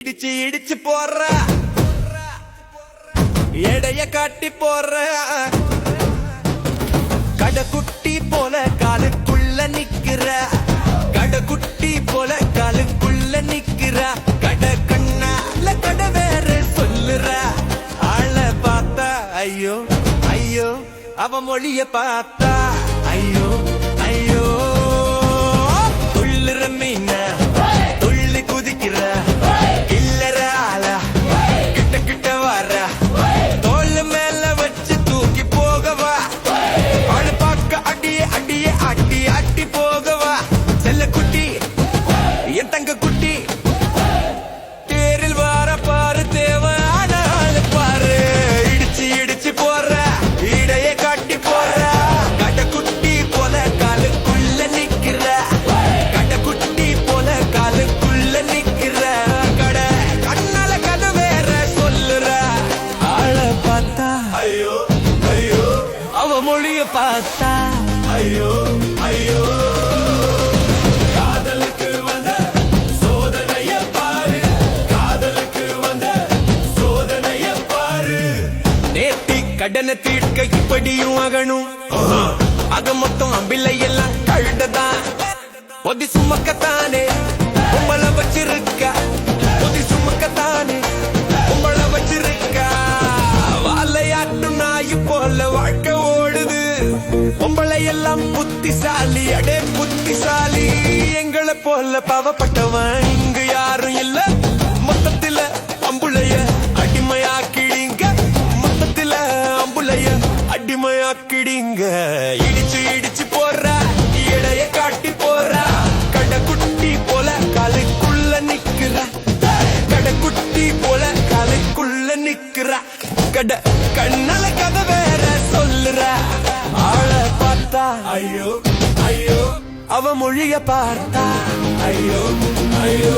இடிச்சு இடிச்சு போற எடைய காட்டி போற கடைக்குட்டி போல காலுக்குள்ள நிக்கிற. கடைக்குட்டி போல காலுக்குள்ள நிக்கிற. கடை கண்ணால கடை வேற சொல்லுற. ஆள பார்த்தா ஐயோ ஐயோ அவ மொழிய பார்த்தா ஐயோ ஐயோ. துள்ளுற மீன அவ மொழிய பார்த்தா. ஐயோ ஐயோ. காதலுக்கு வந்த சோதனைய பாரு. காதலுக்கு வந்த சோதனைய பாரு. நேத்தி கடனை தீர்க்க இப்படியும் ஆகணும் அது மொத்தம் அம்பிள்ளை எல்லாம் கழுடதான் பொதி சுமக்கத்தானே? உங்களை வச்சிருக்க? பொதி சுமக்கத்தானே? உங்களை வச்சிருக்க? வாழையாட்டு நாய் போல பொம்பளை எல்லாம் புத்திசாலி அடே புத்திசாலி. எங்களை போல பாவப்பட்டவன் இங்கு யாரும் இல்ல. மொத்தத்தில அம்புளைய அடிமையாக்கிடுங்க. மொத்தத்தில அம்புளைய அடிமையாக்கிடுங்க. இடிச்சு இடிச்சு போற இடைய காட்டி போற கடைக்குட்டி போல காலுக்குள்ள நிக்கிற. கடைக்குட்டி போல காலுக்குள்ள நிக்கிற. கட கண்ணால ஐயோ ஐயோ. அவ மொழிய பார்த்தா ஐயோ ஐயோ.